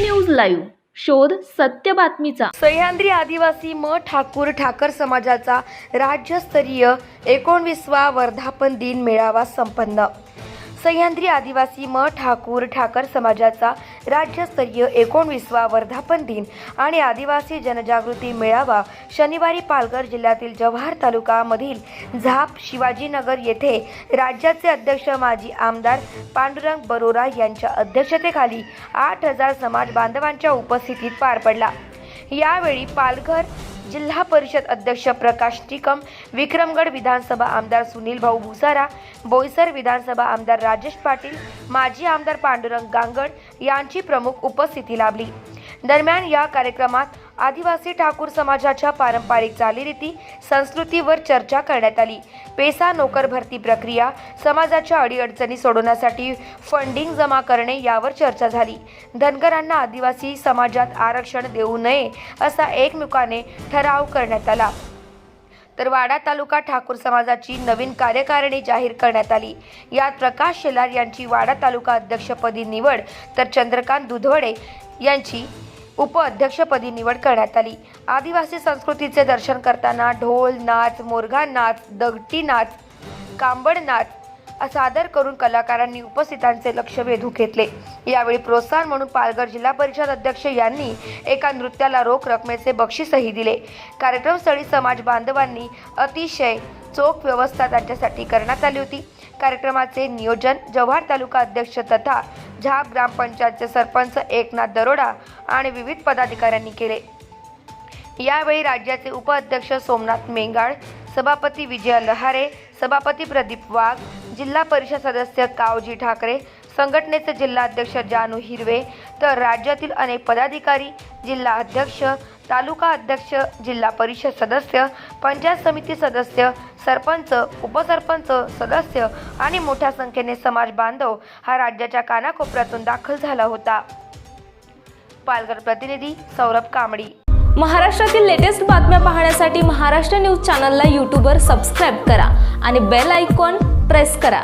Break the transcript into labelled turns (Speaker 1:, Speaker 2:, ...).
Speaker 1: News live. शोध सत्य बातमीचा.
Speaker 2: सह्याद्री आदिवासी म ठाकूर ठाकर समाजाचा राज्यस्तरीय एकोणवीसवा वर्धापन दिन मेळावा संपन्न. सह्याद्री आदिवासी म ठाकूर ठाकर समाजाचा राज्यस्तरीय एकोणवीसवा वर्धापन दिन आणि आदिवासी जनजागृती मेळावा शनिवारी पालघर जिल्ह्यातील जव्हार तालुकामधील झाप शिवाजीनगर येथे राज्याचे अध्यक्ष माजी आमदार पांडुरंग बरोरा यांच्या अध्यक्षतेखाली आठ हजार समाज बांधवांच्या उपस्थितीत पार पडला. यावेळी पालघर जिल्हा परिषद अध्यक्ष प्रकाश टिकम विक्रमगड विधानसभा आमदार सुनील भाऊ भुसारा बोईसर विधानसभा आमदार राजेश पाटील माजी आमदार पांडुरंग गांगड यांची प्रमुख उपस्थिती लाभली. दरम्यान या कार्यक्रमात आदिवासी ठाकूर समाजाच्या पारंपरिक चालीरीती संस्कृतीवर चर्चा करण्यात आली. पेसा नोकर भरती प्रक्रिया समाजाच्या अडीअडचणी सोडवण्यासाठी फंडिंग जमा करणे यावर चर्चा झाली. धनगरांना आदिवासी समाजात आरक्षण देऊ नये असा एकमुखाने ठराव करण्यात आला. तर वाडा तालुका ठाकूर समाजाची नवीन कार्यकारिणी जाहीर करण्यात आली. यात प्रकाश शेलार यांची वाडा तालुका अध्यक्षपदी निवड तर चंद्रकांत दुधवडे यांची उपअध्यक्षपदी निवड करण्यात आली. आदिवासी संस्कृतीचे दर्शन करताना ढोल नाच मोरगा नाच दगटी नाच कांबड नाच सादर करून कलाकारांनी उपस्थितांचे लक्ष वेधू घेतले. यावेळी प्रोत्साहन म्हणून पालघर जिल्हा परिषद अध्यक्ष यांनी एका नृत्याला रोख रकमेचे बक्षीसही दिले. कार्यक्रमस्थळी समाज बांधवांनी अतिशय चोख व्यवस्था त्यांच्यासाठी करण्यात आली होती. कार्यक्रमाचे नियोजन जव्हार तालुका अध्यक्ष तथा झाप ग्रामपंचायतचे सरपंच एकनाथ दरोडा आणि विविध पदाधिकाऱ्यांनी केले. यावेळी राज्याचे उपाध्यक्ष सोमनाथ मेंगाळ सभापती विजय लहारे सभापती प्रदीप वाघ जिल्हा परिषद सदस्य कावजी ठाकरे संघटनेचे जिल्हाध्यक्ष जानू हिरवे तर राज्यातील अनेक पदाधिकारी जिल्हा अध्यक्ष तालुका अध्यक्ष जिल्हा परिषद सदस्य पंचायत समिती सदस्य सरपंच उपसरपंच सदस्य आणि मोठ्या संख्येने समाज बांधव हा राज्याच्या कानाकोपऱ्यातून दाखल झाला होता. पालघर प्रतिनिधी सौरभ कांबडी
Speaker 1: महाराष्ट्रातील लेटेस्ट बातम्या पाहण्यासाठी महाराष्ट्र न्यूज चॅनलला यूट्यूबवर सबस्क्राईब करा आणि बेल आयकॉन प्रेस करा.